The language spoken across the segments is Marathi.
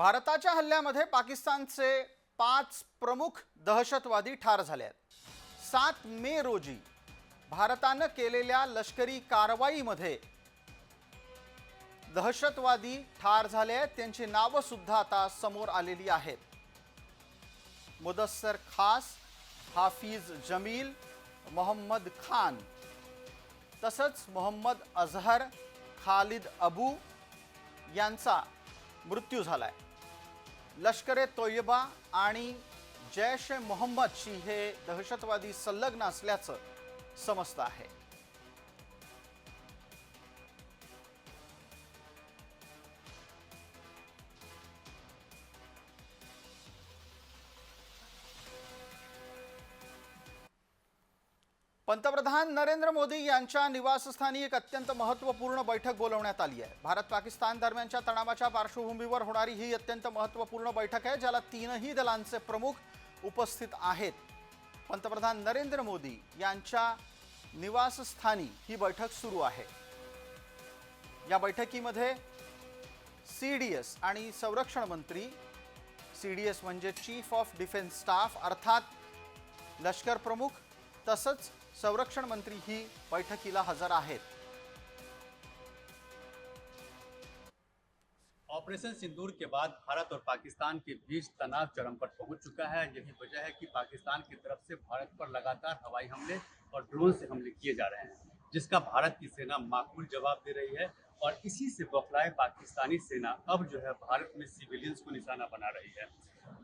भारताच्या हल्ल्यामध्ये पाकिस्तानचे पाच प्रमुख दहशतवादी ठार झाले आहेत. सात मे रोजी भारतानं केलेल्या लष्करी कारवाईमध्ये दहशतवादी ठार झाले आहेत. त्यांची नावं सुद्धा आता समोर आलेली आहेत. मुदस्सर खास हाफिज जमील मोहम्मद खान तसंच मोहम्मद अझहर खालिद अबू यांचा मृत्यू झाला आहे लष्कर ए तोयबा आणि जैश ए मोहम्मदशी हे दहशतवादी संलग्न असल्याचं समजतं आहे. पंतप्रधान नरेंद्र मोदी यांच्या निवासस्थानी एक अत्यंत महत्त्वपूर्ण बैठक बोलवण्यात आली आहे. भारत पाकिस्तान दरम्यानच्या तणावाच्या पार्श्वभूमीवर होणारी ही अत्यंत महत्त्वपूर्ण बैठक आहे ज्याला तीनही दलांचे प्रमुख उपस्थित आहेत. पंतप्रधान नरेंद्र मोदी यांच्या निवासस्थानी ही बैठक सुरू आहे. या बैठकीमध्ये सी डी एस आणि संरक्षण मंत्री सी डी एस म्हणजे चीफ ऑफ डिफेन्स स्टाफ अर्थात लष्कर प्रमुख तसंच संरक्षण मंत्री ही बैठकीला हजर आहेत. ऑपरेशन सिंदूर के बाद भारत और पाकिस्तान के बीच तनाव चरम पर पहुँच चुका है। यही वजह है कि पाकिस्तान की तरफ़ से भारत पर लगातार हवाई हमले और ड्रोन से हमले किए जा रहे हैं, जिसका भारत की सेना माकूल जवाब दे रही है और इसी से बौखलाए पाकिस्तानी सेना अब जो है भारत में सिविलियंस को निशाना बना रही है।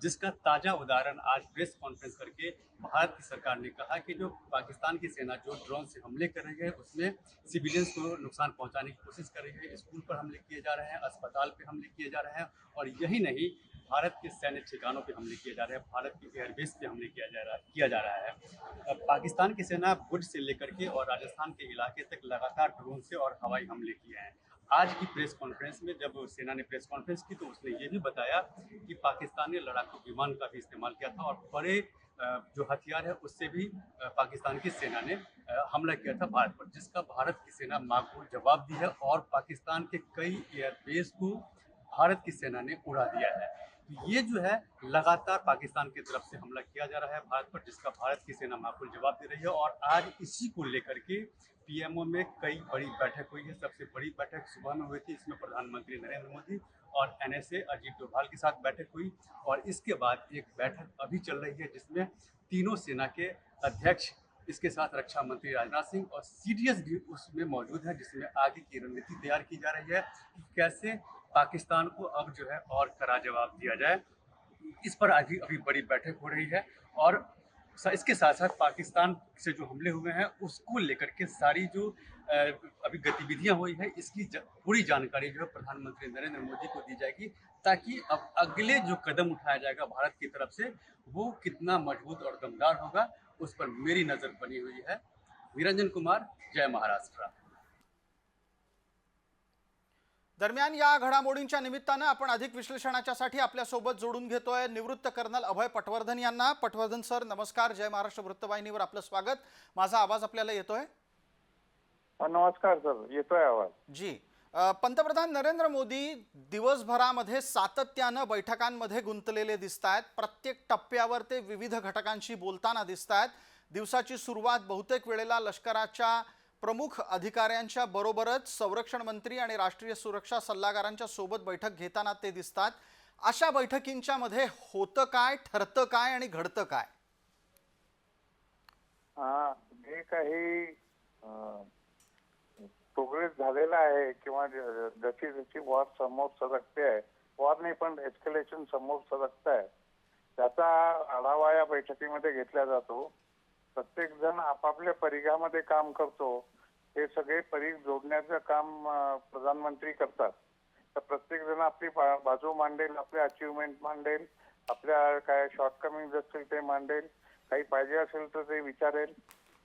जिसका ताज़ा उदाहरण आज प्रेस कॉन्फ्रेंस करके भारत की सरकार ने कहा कि जो पाकिस्तान की सेना जो ड्रोन से हमले कर रही है, उसमें सिविलियंस को नुकसान पहुँचाने की कोशिश कर रही है। स्कूल पर हमले किए जा रहे हैं, अस्पताल पर हमले किए जा रहे हैं और यही नहीं, भारत के सैन्य ठिकानों पर हमले किए जा रहे हैं, भारत के एयरबेस पे हमले किया जा रहा, किया जा रहा है। पाकिस्तान की सेना भुज से लेकर के और राजस्थान के इलाके तक लगातार ड्रोन से और हवाई हमले किए हैं। आज की प्रेस कॉन्फ्रेंस में जब सेना ने प्रेस कॉन्फ्रेंस की तो उसने ये भी बताया कि पाकिस्तान ने लड़ाकू विमान का भी इस्तेमाल किया था और बड़े जो हथियार है, उससे भी पाकिस्तान की सेना ने हमला किया था भारत पर, जिसका भारत की सेना माकूल जवाब दी है और पाकिस्तान के कई एयरबेस को भारत की सेना ने उड़ा दिया है। तो ये जो है, लगातार पाकिस्तान की तरफ़ से हमला किया जा रहा है भारत पर, जिसका भारत की सेना माकूल जवाब दे रही है और आज इसी को लेकर के पीएमओ में कई बड़ी बैठक हुई है। सबसे बड़ी बैठक सुबह में हुई थी, इसमें प्रधानमंत्री नरेंद्र मोदी और एनएसए अजीत डोभाल के साथ बैठक हुई और इसके बाद एक बैठक अभी चल रही है, जिसमें तीनों सेना के अध्यक्ष, इसके साथ रक्षा मंत्री राजनाथ सिंह और सीडीएस भी उसमें मौजूद है, जिसमें आगे की रणनीति तैयार की जा रही है। कैसे पाकिस्तान को अब जो है और कड़ा जवाब दिया जाए। इस पर अभी अभी बड़ी बैठक हो रही है और इसके साथ साथ पाकिस्तान से जो हमले हुए हैं, उसको लेकर के सारी जो अभी गतिविधियाँ हुई है, इसकी पूरी जानकारी जो है प्रधानमंत्री नरेंद्र मोदी को दी जाएगी ताकि अब अगले जो कदम उठाया जाएगा भारत की तरफ़ से, वो कितना मज़बूत और दमदार होगा, उस पर मेरी नज़र बनी हुई है। निरंजन कुमार, जय महाराष्ट्र। दरम्यान या घडामोडींच्या निमित्तानं आपण अधिक विश्लेषणाच्यासाठी आपल्यासोबत जोडून घेतोय निवृत्त कर्नल अभय पटवर्धन यांना. पटवर्धन सर नमस्कार. जय महाराष्ट्र वृत्तवाहिनीवर आपलं स्वागत. माझा आवाज आपल्याला येतोय? हा, नमस्कार सर. येतोय आवाज. जी. पंतप्रधान नरेंद्र मोदी दिवसभरामध्ये सातत्यानं बैठकांमध्ये गुंतलेले दिसत आहेत प्रत्येक टप्प्यावर ते विविध घटकांशी बोलताना दिसत आहेत दिवसाची सुरुवात बहुतेक वेळेला लष्कराच्या प्रमुख अधिकाऱ्यांच्या बरोबरच संरक्षण मंत्री आणि राष्ट्रीय सुरक्षा सल्लागारांच्या सोबत बैठक घेताना ते दिसतात. अशा बैठकींच्या मध्ये होतं काय ठरतं काय आणि घडतं काय? जे काही प्रोग्रेस झालेला आहे किंवा जशी जशी वॉर समोर सरकते आहे वॉर नाही पण एस्केलेशन समोर सरकत आहे त्याचा आढावा या बैठकीमध्ये घेतला जातो. प्रत्येक जण आपापल्या परिघामध्ये काम करतो. हे सगळे परीघ जोडण्याचं काम प्रधानमंत्री करतात. तर प्रत्येक जण आपली बा- बाजू मांडेल आपले अचिव्हमेंट मांडेल आपल्या काय शॉर्टकमिंग असतील ते मांडेल काही पाहिजे असेल तर ते विचारेल.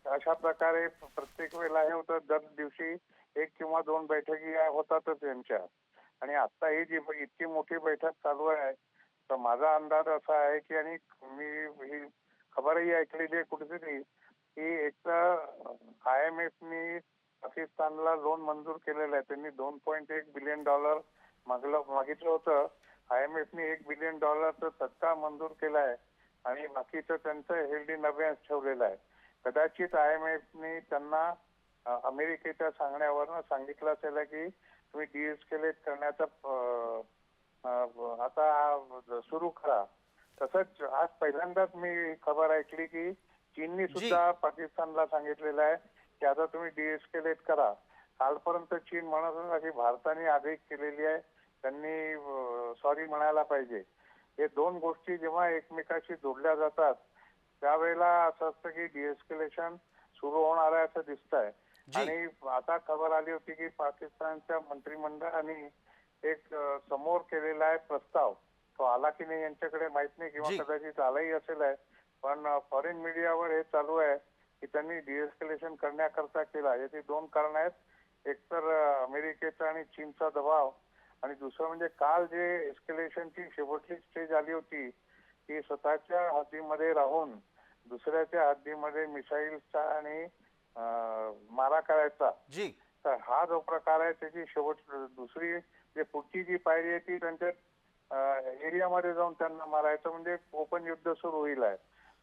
अशा प्रकारे प्रत्येक वेळेला हे होतं दर दिवशी एक किंवा दोन बैठकी होतातच यांच्या. आणि आता ही जी इतकी मोठी बैठक चालू आहे तर माझा अंदाज असा आहे की आणि मी ही खबरही ऐकलेली आहे कुठेतरी की एक तर आय एम एफनी पाकिस्तानला लोन मंजूर केलेलं आहे. त्यांनी दोन पॉईंट एक बिलियन डॉलर मागलं मागितलं होतं. आय एम एफने एक बिलियन डॉलरचा तत्काळ मंजूर केला आहे आणि बाकीचं त्यांचं हेल्डी नव्यास ठेवलेलं आहे. कदाचित आय एम एफने त्यांना अमेरिकेच्या सांगण्यावरनं सांगितलं असेल की तुम्ही डिएस्केलेट करण्याचा आता सुरू करा. तसंच आज पहिल्यांदाच मी खबर ऐकली की चीननी सुद्धा पाकिस्तानला सांगितलेलं आहे की आता तुम्ही डिएस्केलेट करा. कालपर्यंत चीन म्हणत होता की भारताने आदेश केलेली आहे. त्यांनी सॉरी म्हणायला पाहिजे. हे दोन गोष्टी जेव्हा एकमेकाशी जोडल्या जातात त्यावेळेला असं असतं की डिएस्केलेशन सुरू होणार आहे असं दिसतंय. जी. आणि आता खबर आली होती की पाकिस्तानच्या मंत्रिमंडळाने एक समोर केलेला आहे प्रस्ताव. तो आला की नाही यांच्याकडे माहीत नाही किंवा. कदाचित आलाही असेल आहे. पण फॉरेन मीडियावर हे चालू आहे की त्यांनी डिएस्केलेशन करण्याकरता केला. याची दोन कारण आहेत. एकतर अ, अमेरिकेचा आणि चीनचा दबाव आणि दुसरं म्हणजे काल जे एस्केलेशनची शेवटची स्टेज आली होती ती स्वतःच्या हद्दीमध्ये राहून दुसऱ्याच्या हद्दीमध्ये मिसाईलचा आणि मारा करायचा. तर हा जो प्रकार आहे त्याची शेवट दुसरी जे पुढची जी पायरी आहे ती त्यांच्या एरियामध्ये जाऊन त्यांना मारायचं म्हणजे ओपन युद्ध सुरू होईल आहे.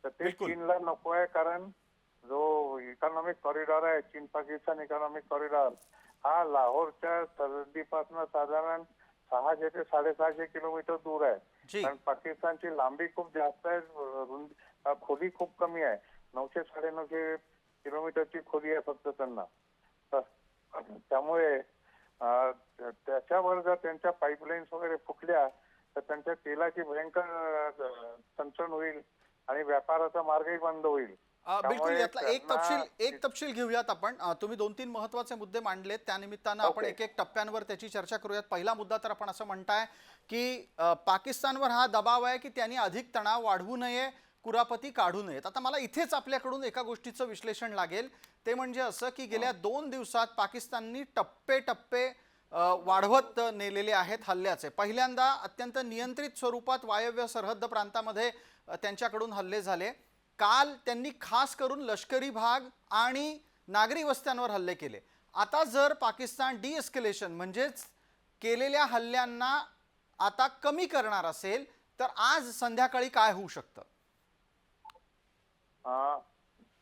तर ते. चीनला नको आहे कारण जो इकॉनॉमिक कॉरिडॉर आहे चीन पाकिस्तान इकॉनॉमिक कॉरिडॉर हा लाहोरच्या सरहद्दीपासून साधारण सहाशे ते साडेसहाशे किलोमीटर दूर आहे. कारण पाकिस्तानची लांबी खूप जास्त आहे खोली खूप कमी आहे. नऊशे साडेनऊशे किलोमीटरची खोली आहे फक्त त्यांना. त्यामुळे त्याच्यावर जर त्यांच्या पाईपलाईन्स वगैरे फुटल्या तर त्यांच्या तेलाची भयंकर चणचण होईल आणि व्यापाराचा मार्गही बंद होईल. बिलकुल यातला एक तपशील एक तपशील घेऊयात आपण. तुम्ही दोन तीन महत्त्वाचे मुद्दे मांडलेत त्यानिमित्तानं आपण. एक एक टप्प्यांवर त्याची चर्चा करूयात. पहिला मुद्दा तर आपण असं म्हणताय की पाकिस्तानवर हा दबाव आहे की त्यांनी अधिक तणाव वाढवू नये कुरापती काढू नयेत. आता मला इथेच आपल्याकडून एका गोष्टीचं विश्लेषण लागेल. ते म्हणजे असं की गेल्या दोन दिवसात पाकिस्ताननी टप्पे टप्पे वाढवत नेलेले आहेत हल्ल्याचे. पहिल्यांदा अत्यंत नियंत्रित स्वरूपात वायव्य सरहद्द प्रांतामध्ये त्यांच्याकडून हल्ले झाले. काल त्यांनी खास करून लष्करी भाग आणि नागरी वस्त्यांवर हल्ले केले. आता जर पाकिस्तान डिएस्केलेशन म्हणजेच केलेल्या हल्ल्यांना आता कमी करणार असेल तर आज संध्याकाळी काय होऊ शकतं?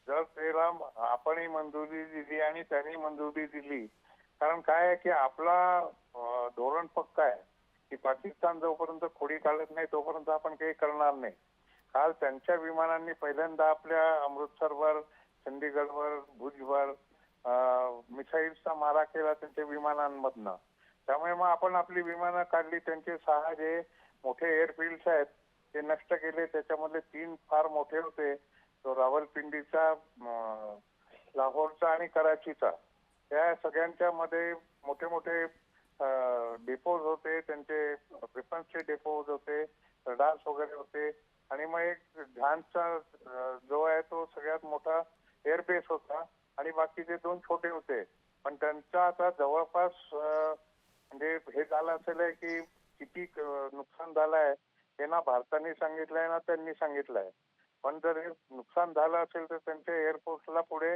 जर त्याला आपणही मंजुरी दिली आणि त्यांनी मंजुरी दिली कारण काय आहे की आपला धोरण पक्का आहे की पाकिस्तान जोपर्यंत खोडी काढत नाही तोपर्यंत आपण काही करणार नाही. काल त्यांच्या विमानांनी पहिल्यांदा आपल्या अमृतसरवर चंदीगडवर भुजवर मिसाईल्सचा मारा केला त्यांच्या विमानांमधनं. त्यामुळे मग आपण आपली विमानं काढली त्यांचे सहा जे मोठे एअरफिल्ड्स आहेत ते नष्ट केले. त्याच्यामधले तीन फार मोठे होते तो रावलपिंडीचा लाहोरचा आणि कराचीचा. त्या सगळ्यांच्या मध्ये मोठे मोठे डेपोज होते त्यांचे प्रिफरन्सचे डेपोज होते रडार्स वगैरे होते. आणि मग एक झांजचा जो आहे तो सगळ्यात मोठा एअरबेस होता. आणि बाकीचे दोन छोटे होते. पण त्यांचा आता जवळपास म्हणजे हे झालं असेल आहे की किती नुकसान झालं आहे हे ना भारताने सांगितलंय ना त्यांनी सांगितलंय पण जर हे नुकसान झालं असेल तर त्यांच्या एअरफोर्सला पुढे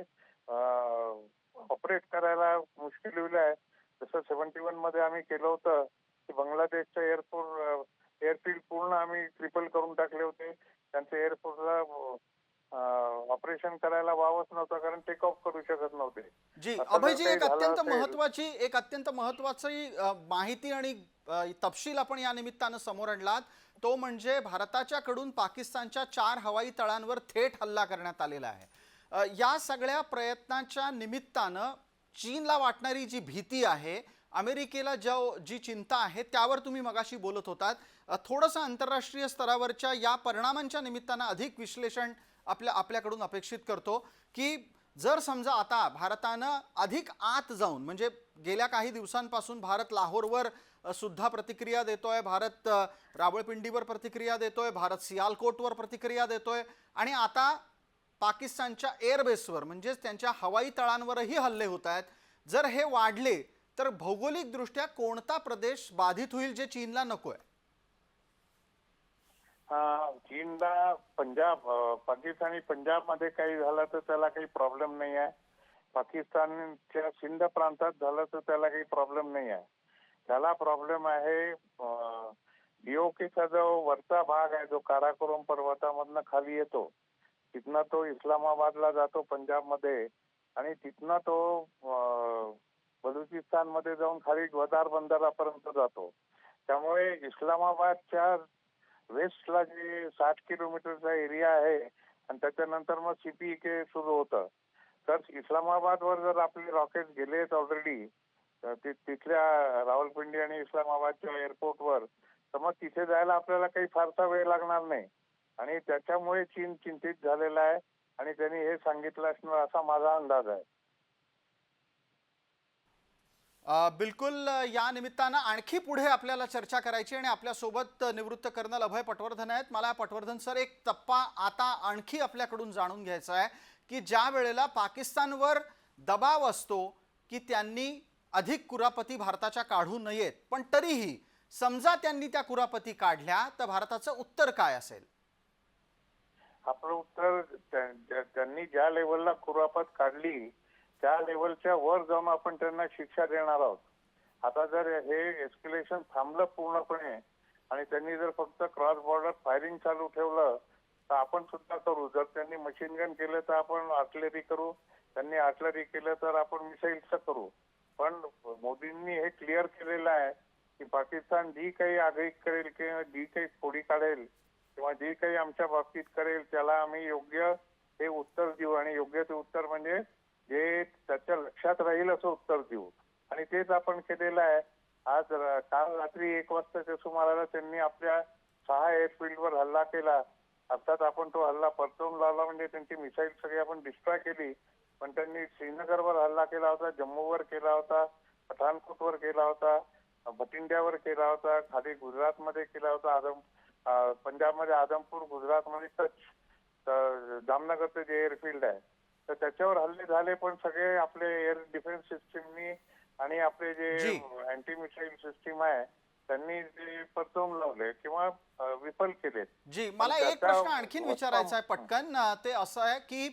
ऑपरेट करायला मुश्किल होईल आहे. जसं सेव्हन्टी वनमध्ये आम्ही केलं होतं की बांगलादेशचं एअरफोर्स एअरफील्ड पूर्ण आम्ही ट्रिपल करून टाकले होते. त्यांच्या एअरफोर्सला ऑपरेशन करायला वावच नव्हतं कारण टेक ऑफ करू शकत नव्हते. जी अभयजी एक अत्यंत महत्वाची एक अत्यंत महत्वाची माहिती आणि तपशील आपण या निमित्तानं समोर आणलात. तो म्हणजे भारताच्या कडून पाकिस्तानच्या चार हवाई तळांवर थेट हल्ला करण्यात आलेला आहे. या सगळ्या प्रयत्नाच्या निमित्तानं चीनला वाटणारी जी भीती आहे अमेरिकेला जो जी चिंता आहे त्यावर तुम्ही मगाशी बोलत होतात. थोडंसं आंतरराष्ट्रीय स्तरावरच्या या परिणामांच्या निमित्तानं अधिक विश्लेषण आपल्या आपल्याकडून अपेक्षित करतो की जर समजा आता भारतानं अधिक आत जाऊन म्हणजे गेल्या काही दिवसांपासून भारत लाहोरवर सुद्धा प्रतिक्रिया देतोय भारत रावळपिंडीवर प्रतिक्रिया देतोय भारत सियालकोटवर प्रतिक्रिया देतोय आणि आता पाकिस्तानच्या एअरबेसवर म्हणजेच त्यांच्या हवाई तळांवरही हल्ले होत आहेत. जर हे वाढले तर भौगोलिकदृष्ट्या कोणता प्रदेश बाधित होईल जे चीनला नको हा, चीनला पंजाब अं, पाकिस्तानी पंजाबमध्ये काही झालं तर त्याला काही प्रॉब्लेम नाही आहे. पाकिस्तानच्या सिंध प्रांतात झालं तर त्याला काही प्रॉब्लेम नाही आहे. त्याला प्रॉब्लेम आहे डीओकेचा जो वरचा भाग आहे जो काराकोरम पर्वतामधनं खाली येतो तिथनं तो इस्लामाबादला जातो पंजाबमध्ये आणि तिथनं तो अं, बलुचिस्तानमध्ये जाऊन खाली ग्वदार बंदरापर्यंत जातो. त्यामुळे इस्लामाबादच्या वेस्टला जे साठ किलोमीटरचा एरिया आहे आणि त्याच्यानंतर मग सीपीके सुरू होतं. तर इस्लामाबादवर जर आपले रॉकेट गेलेत ऑलरेडी तिथल्या रावलपिंडी आणि इस्लामाबादच्या एअरपोर्टवर तर मग तिथे जायला आपल्याला काही फारसा वेळ लागणार नाही. आणि त्याच्यामुळे चीन चिंतित झालेला आहे. आणि त्यांनी हे सांगितलं असणार असा माझा अंदाज आहे. बिलकुल या निमित्तानं आणखी पुढे आपल्याला चर्चा करायची आणि आपल्यासोबत निवृत्त कर्नल अभय पटवर्धन आहेत. मला पटवर्धन सर एक टप्पा आता आणखी आपल्याकडून जाणून घ्यायचा आहे की ज्या वेळेला पाकिस्तानवर दबाव असतो की त्यांनी अधिक कुरापती भारताच्या काढू नयेत. पण तरीही समजा त्यांनी त्या कुरापती काढल्या तर भारताचं उत्तर काय असेल? आपलं उत्तर त्यांनी ज्या लेवलला कुरापत काढली त्या लेवलच्या वर जाऊन आपण त्यांना शिक्षा देणार आहोत. आता जर हे एस्क्युलेशन थांबलं पूर्णपणे आणि त्यांनी जर फक्त क्रॉस बॉर्डर फायरिंग चालू ठेवलं तर आपण सुद्धा करू. जर त्यांनी मशीन गन केलं तर आपण आर्टलरी करू. त्यांनी आर्टलरी केलं तर आपण मिसाईलचं करू. पण मोदींनी हे क्लिअर केलेलं आहे की पाकिस्तान जी काही आगळीक करेल किंवा जी काही फोडी काढेल किंवा जे काही आमच्या बाबतीत करेल त्याला आम्ही योग्य हे उत्तर देऊ. आणि योग्य ते उत्तर म्हणजे जे त्याच्या लक्षात राहील असं उत्तर देऊ. आणि तेच आपण केलेलं आहे. आज काल रात्री एक वाजताच्या सुमाराला त्यांनी आपल्या सहा एअरफील्डवर हल्ला केला. अर्थात आपण तो हल्ला परतवून लावला म्हणजे त्यांची मिसाईल सगळी आपण डिस्ट्रॉय केली. पण त्यांनी श्रीनगरवर हल्ला केला होता जम्मूवर केला होता पठाणकोटवर केला होता भटिंड्यावर केला होता खाली गुजरातमध्ये केला होता आदम पंजाबमध्ये आदमपूर गुजरातमध्ये कच्छ तर जामनगरचं जे एअरफील्ड आहे तर त्याच्यावर हल्ले झाले पण सगळे आपले एअर डिफेन्स सिस्टीमनी आणि आपले जे जी. अँटी मिसाईल सिस्टीम आहे त्यांनी ते परतवून लावले किंवा विफल केले जी मला एक प्रश्न आणखीन विचारायचा आहे पटकन ते असं आहे की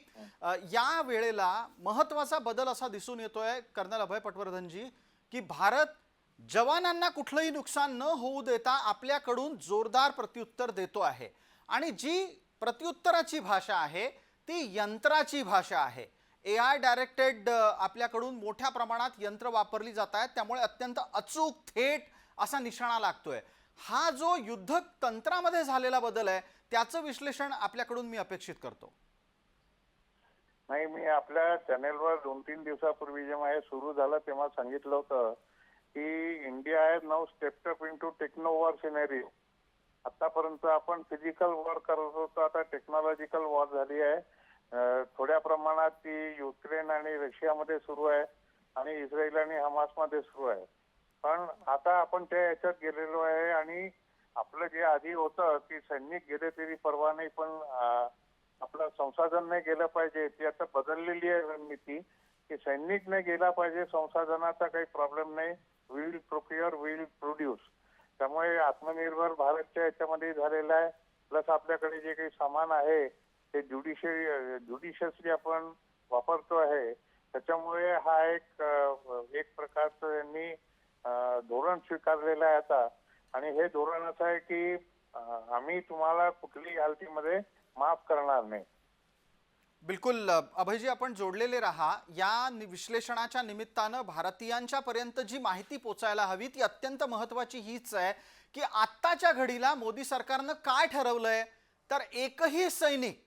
या वेळेला महत्त्वाचा बदल असा दिसून येतोय कर्नल अभय पटवर्धनजी की भारत जवानांना कुठलंही नुकसान न होऊ देता आपल्याकडून जोरदार प्रत्युत्तर देतो आहे. आणि जी प्रत्युत्तराची भाषा आहे ती यंत्राची भाषा आहे. ए आय डायरेक्टेड आपल्याकडून मोठ्या प्रमाणात यंत्र वापरली जात आहेत. त्यामुळे अत्यंत अचूक थेट असा निशाणा लागतोय. हा जो युद्ध तंत्रामध्ये झालेला बदल आहे त्याचं विश्लेषण आपल्याकडून मी अपेक्षित करतो. नाही मी आपल्या चॅनेलवर दोन तीन दिवसापूर्वी जेव्हा हे सुरू झालं तेव्हा सांगितलं होतं की India has now stepped up into techno war scenario आतापर्यंत आपण फिजिकल वॉर करत होतो आता टेक्नॉलॉजिकल वॉर झाली आहे. थोड्या प्रमाणात ती युक्रेन आणि रशियामध्ये सुरू आहे आणि इस्रायल आणि हमासमध्ये सुरू आहे. पण आता आपण त्या याच्यात गेलेलो आहे आणि आपलं जे आधी होतं की सैनिक गेले तरी परवा नाही पण आपलं संसाधन नाही गेलं पाहिजे ती आता बदललेली आहे रणनीती. की सैनिक नाही गेला पाहिजे संसाधनाचा काही प्रॉब्लेम नाही. विल प्रोक्युअर विल प्रोड्यूस त्यामुळे आत्मनिर्भर भारतच्या याच्यामध्ये झालेला आहे. प्लस आपल्याकडे जे काही सामान आहे ते ज्युडिशियरी ज्युडिशियसली आपण वापरतो आहे. त्याच्यामुळे हा एक एक प्रकारचं यांनी धोरण स्वीकारलेलं आहे आता. आणि हे धोरण असं आहे की आम्ही तुम्हाला कुठलीही हालतीमध्ये माफ करणार नाही. बिलकुल अभयजी आपण जोडलेले राहा. या विश्लेषणाच्या निमित्तानं भारतीयांच्या पर्यंत जी माहिती पोचायला हवी ती अत्यंत महत्वाची हीच आहे की आत्ताच्या घडीला मोदी सरकारनं काय ठरवलंय? तर एकही सैनिक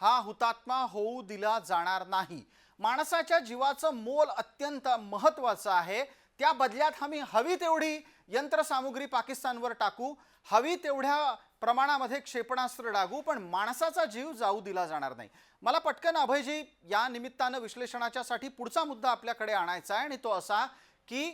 हा हुतात्मा होऊ दिला जाणार नाही. माणसाच्या जीवाचं मोल अत्यंत महत्वाचं आहे. त्या बदल्यात आम्ही हवी तेवढी यंत्रसामुग्री पाकिस्तानवर टाकू. हवी तेवढ्या प्रमाणामध्ये क्षेपणास्त्र डागू पण माणसाचा जीव जाऊ दिला जाणार नाही. मला पटकन अभयजी या निमित्तानं विश्लेषणाच्यासाठी पुढचा मुद्दा आपल्याकडे आणायचा आहे आणि तो असा की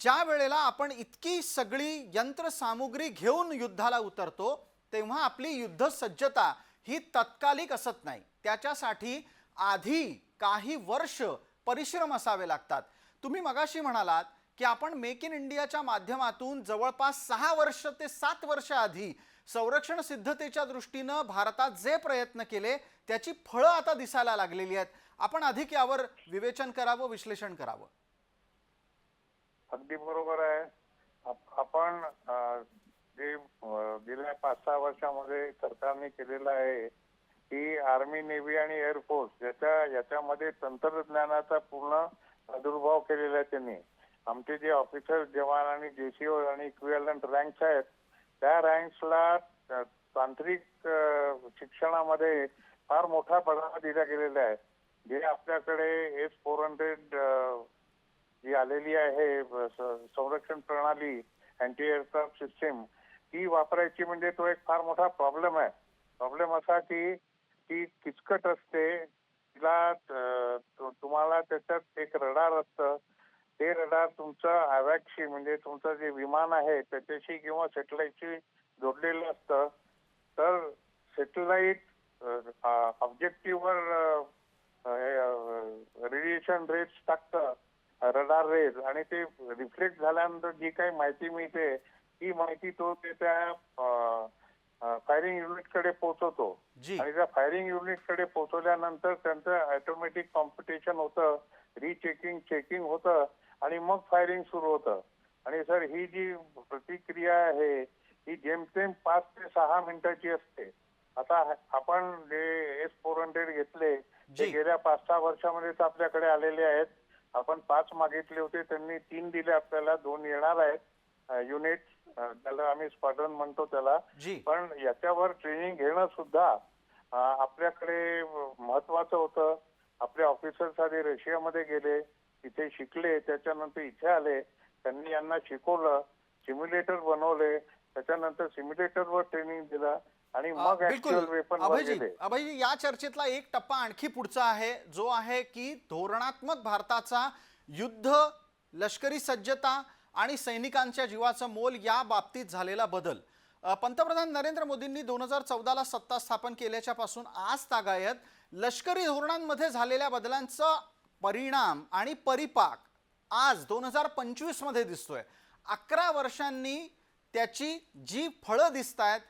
ज्या वेळेला आपण इतकी सगळी यंत्रसामुग्री घेऊन युद्धाला उतरतो तेव्हा आपली युद्ध सज्जता ही तत्कालिक असत नाही. त्याच्यासाठी आधी काही वर्ष परिश्रम असावे लागतात. तुम्ही मगाशी म्हणालात की आपण मेक इन इंडियाच्या माध्यमातून जवळपास सहा वर्ष ते सात वर्ष आधी संरक्षण सिद्धतेच्या दृष्टीनं भारतात जे प्रयत्न केले त्याची फळं आता दिसायला लागलेली आहेत. आपण अधिक यावर विवेचन करावं विश्लेषण करावं. अगदी बरोबर आहे. आपण जे गेल्या पाच सहा वर्षामध्ये सरकारने केलेलं आहे की आर्मी नेव्ही आणि एअरफोर्स याच्या याच्यामध्ये तंत्रज्ञानाचा पूर्ण प्रादुर्भाव केलेला आहे त्यांनी. आमचे जे ऑफिसर जवान आणि जेसीओ आणि इक्विलंट रँक्स आहेत त्या रँक्सला तांत्रिक शिक्षणामध्ये फार मोठा बढावा दिला गेलेला आहे. जे आपल्याकडे एस फोर हंड्रेड जी आलेली आहे संरक्षण प्रणाली अँटी एअरक्राफ्ट सिस्टीम ती वापरायची म्हणजे तो एक फार मोठा प्रॉब्लेम आहे. प्रॉब्लेम असा की ती किचकट असते तिला तुम्हाला त्याच्यात एक रडार असतं ते रडार तुमचं अवॅक्शी म्हणजे तुमचं जे विमान आहे त्याच्याशी किंवा सॅटेलाइटशी जोडलेलं असतं तर सॅटेलाइट ऑब्जेक्टिव्हवर रेडिएशन रेट्स टाकतं रडार रेज आणि ते रिफ्लेक्ट झाल्यानंतर जी काही माहिती मिळते ती माहिती तो ते त्या फायरिंग युनिटकडे पोहोचवतो आणि त्या फायरिंग युनिटकडे पोहोचवल्यानंतर त्यांचं ऑटोमॅटिक कॉम्पिटिशन होतं रिचेकिंग चेकिंग होतं आणि मग फायरिंग सुरू होतं. आणि सर ही जी प्रतिक्रिया आहे ही जेमतेम पाच ते सहा मिनिटाची असते. आता आपण जे एस फोर हंड्रेड घेतले ते. गेल्या पाच सहा वर्षामध्येच आपल्याकडे आलेले आहेत. आपण पाच मागितले होते त्यांनी तीन दिले आपल्याला दोन येणार आहेत. युनिट त्याला आम्ही स्क्वाड्रन म्हणतो त्याला. पण याच्यावर ट्रेनिंग घेणं सुद्धा आपल्याकडे महत्वाचं होतं. आपले ऑफिसर्स आधी रशियामध्ये गेले. तिथे शिकले त्याच्यानंतर इथे आले त्यांनी यांना शिकवलं सिम्युलेटर बनवले त्याच्यानंतर सिम्युलेटरवर ट्रेनिंग दिलं आणि मग अभयजी अभयजी या चर्चेतला एक टप्पा आणखी पुढचा आहे जो आहे की धोरणात्मक भारताचा युद्ध लष्करी सज्जता आणि सैनिकांच्या जीवाचं मोल या बाबतीत झालेला बदल. पंतप्रधान नरेंद्र मोदींनी दोन हजार चौदाला सत्ता स्थापन केल्याच्या पासून आज तागायत लष्करी धोरणांमध्ये झालेल्या बदलांचा परिणाम आणि परिपाक आज दोन हजार पंचवीसमध्ये दिसतोय. अकरा वर्षांनी त्याची जी फळं दिसत आहेत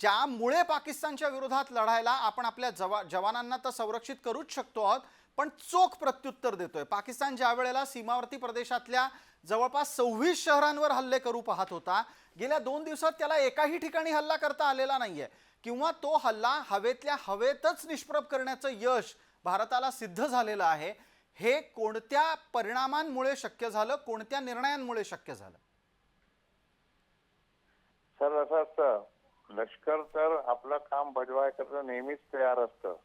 ज्यामुळे पाकिस्तानच्या विरोधात लढायला आपण आपल्या जवा जवानांना तर संरक्षित करूच शकतो आहोत पण चोख प्रत्युत्तर देतोय. पाकिस्तान ज्या वेळेला सीमावर्ती प्रदेशातल्या जवळपास सव्वीस शहरांवर हल्ले करू पाहत होता गेल्या दोन दिवसात त्याला एकाही ठिकाणी हल्ला करता आलेला नाहीये. किंवा तो हल्ला हवेतल्या हवेतच निष्प्रभ करण्याचं यश भारताला सिद्ध झालेलं आहे. हे कोणत्या परिणामांमुळे शक्य झालं? कोणत्या निर्णयांमुळे शक्य झालं? सर असं असतं. लष्कर तर आपलं काम बजवायकरता नेहमीच तयार असतं.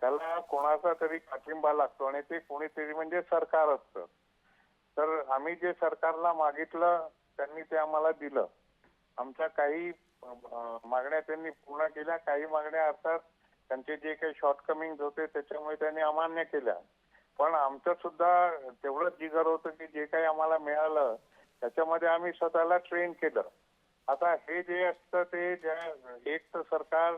त्याला कोणाचा तरी पाठिंबा लागतो आणि ते कोणीतरी म्हणजे सरकार असतं. तर आम्ही जे सरकारला मागितलं त्यांनी ते आम्हाला दिलं. आमच्या काही मागण्या त्यांनी पूर्ण केल्या. काही मागण्या अर्थात त्यांचे जे काही शॉर्टकमिंग होते त्याच्यामुळे त्यांनी अमान्य केल्या. पण आमचं सुद्धा तेवढंच जिगर होतं की जे काही आम्हाला मिळालं त्याच्यामध्ये आम्ही स्वतःला ट्रेन केलं. आता हे जे असतं ते ज्या एक तर सरकार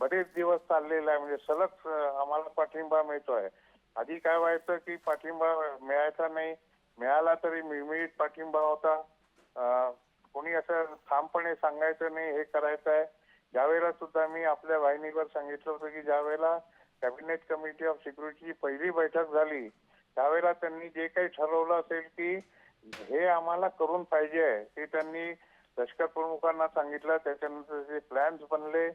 बरेच दिवस चाललेलं आहे. म्हणजे सलग आम्हाला पाठिंबा मिळतोय. आधी काय व्हायचं की पाठिंबा मिळायचा नाही. मिळाला तरी मिळमिळीत पाठिंबा होता. कोणी असं ठामपणे सांगायचं नाही हे करायचं आहे ज्यावेळेला सुद्धा मी आपल्या वाहिनीवर सांगितलं होतं की ज्यावेळेला कॅबिनेट कमिटी ऑफ सिक्युरिटीची पहिली बैठक झाली. त्यावेळेला त्यांनी जे काही ठरवलं असेल की हे आम्हाला करून पाहिजे आहे ते त्यांनी लष्कर प्रमुखांना सांगितलं. त्याच्यानंतर जे प्लॅन्स बनले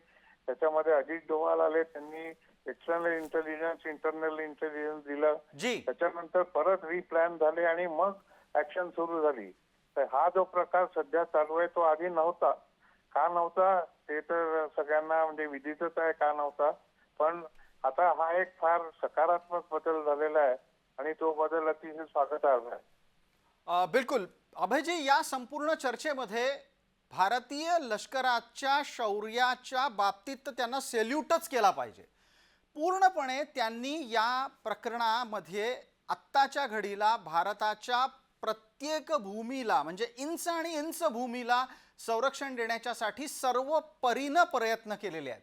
त्याच्यामध्ये अजित डोवाल आले त्यांनी एक्सटर्नल इंटेलिजन्स इंटरनल इंटेलिजन्स दिलं. त्याच्यानंतर परत रिप्लॅन झाले आणि मग ऍक्शन सुरू झाली. तर हा जो प्रकार सध्या चालू आहे तो आधी नव्हता. का नव्हता ते तर सगळ्यांना म्हणजे विदितच आहे का नव्हता. पण आता हा एक फार सकारात्मक बदल झालेला आहे आणि तो बदल अतिशय स्वागतार्ह आहे. बिलकुल. अभयजी या संपूर्ण चर्चेमध्ये भारतीय लष्कराच्या शौर्याच्या बाबतीत तर त्यांना सेल्यूटच केला पाहिजे. पूर्णपणे त्यांनी या प्रकरणामध्ये आत्ताच्या घडीला भारताच्या प्रत्येक भूमीला म्हणजे इंच आणि इंच भूमीला संरक्षण देण्याच्यासाठी सर्व परीनं प्रयत्न केलेले आहेत.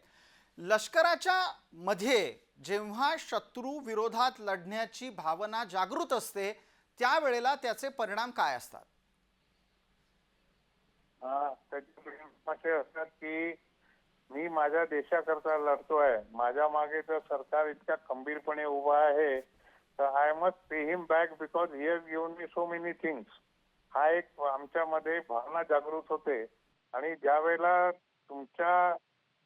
लष्कराच्या मध्ये जेव्हा शत्रू विरोधात लढण्याची भावना जागृत असते त्यावेळेला त्याचे परिणाम काय असतात? हा असे असतात की मी माझ्या देशाकरता लढतोय. माझ्या मागे तर सरकार इतक्या खंबीरपणे उभा आहे तर I must pay him back because he has given me so many things हा एक आमच्यामध्ये भावना जागृत होते. आणि ज्या वेळेला तुमच्या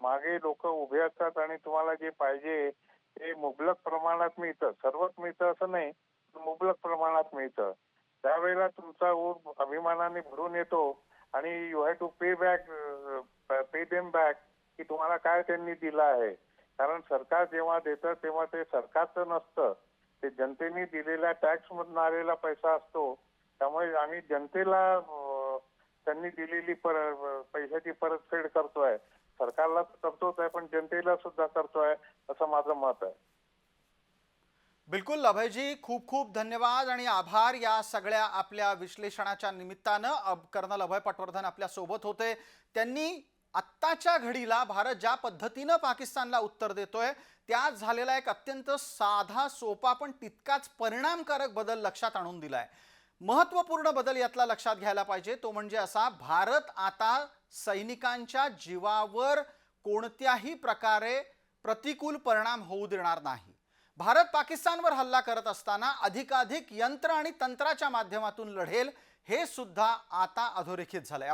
मागे लोक उभे असतात आणि तुम्हाला जे पाहिजे ते मुबलक प्रमाणात मिळतं. सर्वच मिळतं असं नाही मुबलक प्रमाणात मिळतं. त्यावेळेला तुमचा ऊर अभिमानाने भरून येतो आणि you have to pay back pay them back की तुम्हाला काय त्यांनी दिलं आहे. कारण सरकार जेव्हा देतं तेव्हा ते सरकारचं नसतं. ते जनतेने दिलेल्या टॅक्स मधून आलेला पैसा असतो. त्यामुळे आम्ही जनतेला त्यांनी दिलेली पर पैशाची परतफेड करतोय. सरकारला करतोच आहे पण जनतेला सुद्धा करतोय असं माझं मत आहे. बिलकुल अभयजी खूप खूप धन्यवाद आणि आभार या सगळ्या आपल्या विश्लेषणाच्या निमित्तानं. अब कर्नल अभय पटवर्धन आपल्यासोबत होते. त्यांनी आत्ताच्या घडीला भारत ज्या पद्धतीनं पाकिस्तानला उत्तर देतोय त्यात झालेला एक अत्यंत साधा सोपा पण तितकाच परिणामकारक बदल लक्षात आणून दिलाय. महत्त्वपूर्ण बदल यातला लक्षात घ्यायला पाहिजे. तो म्हणजे असा भारत आता सैनिकांच्या जीवावर कोणत्याही प्रकारे प्रतिकूल परिणाम होऊ देणार नाही. भारत पाकिस्तानवर हल्ला करत असताना अधिकाधिक यंत्र आणि तंत्राच्या माध्यमातून लढेल हे सुद्धा आता अधोरेखित झालंय.